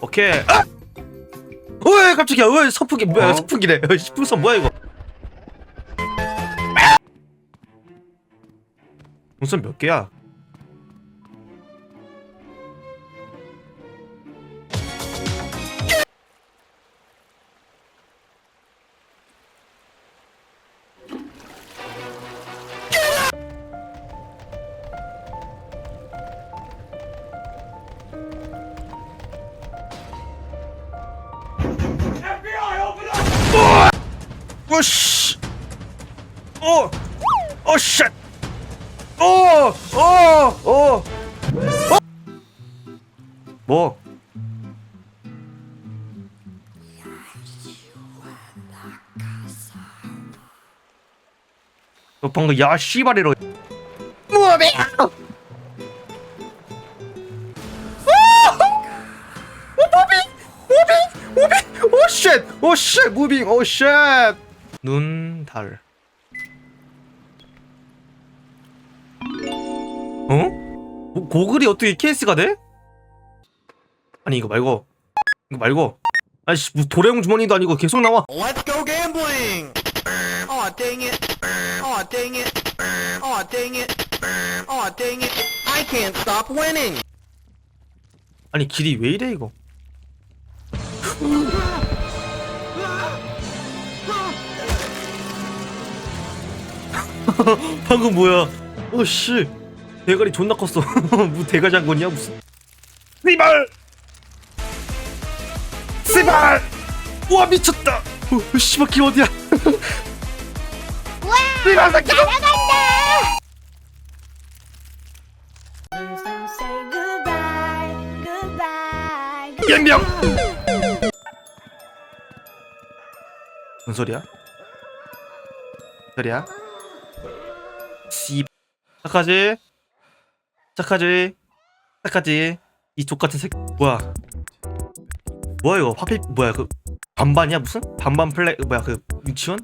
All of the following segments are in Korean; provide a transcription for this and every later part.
오케이. 아! 깜짝이야. 어이 선풍기 뭐야? 어? 선풍기래. 풍선 뭐야 이거? 풍선 몇 개야? 오씨. 어. 어 쉣. 어. 어. 어. 어. 뭐? 너 방금 야 씨발이로 뭐야? 오쉣! 오쉣! 무빙! 오쉣! 눈, 달. 어? 고, 고글이 어떻게 케이스가 돼? 아니 이거 말고 이거 말고 아이씨 뭐 도래용 주머니도 아니고 계속 나와 Let's go gambling! Aw, dang it. Aw, dang it. Aw, dang it. Aw, dang it. I can't stop winning! 아니 길이 왜 이래 이거 방금 뭐야? 어씨. 대가리 존나 컸어. 뭐 대가 장군이야 무슨. 씨발! 씨발! 우와 미쳤다. 어, 씨발 길 어디야? 씨발 새끼 goodbye. 연명! 무슨 소리야? 소리야? 씨 착하지? 착하지? 착하지? 이 족같은 새끼 뭐야 뭐야 이거 화필 뭐야 그 반반이야 무슨? 반반 플레이 뭐야 그 유치원?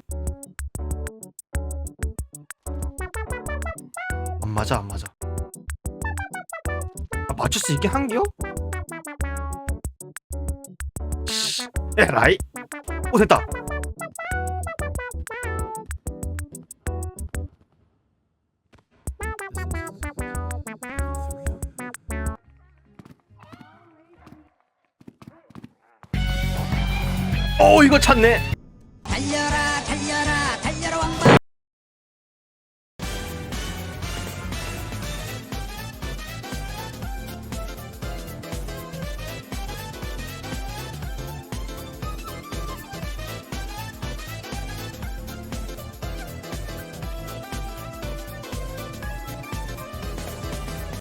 안 맞아 안 맞아 아, 맞출 수 있게 한겨? 에라이 오 됐다 오 이거 찾네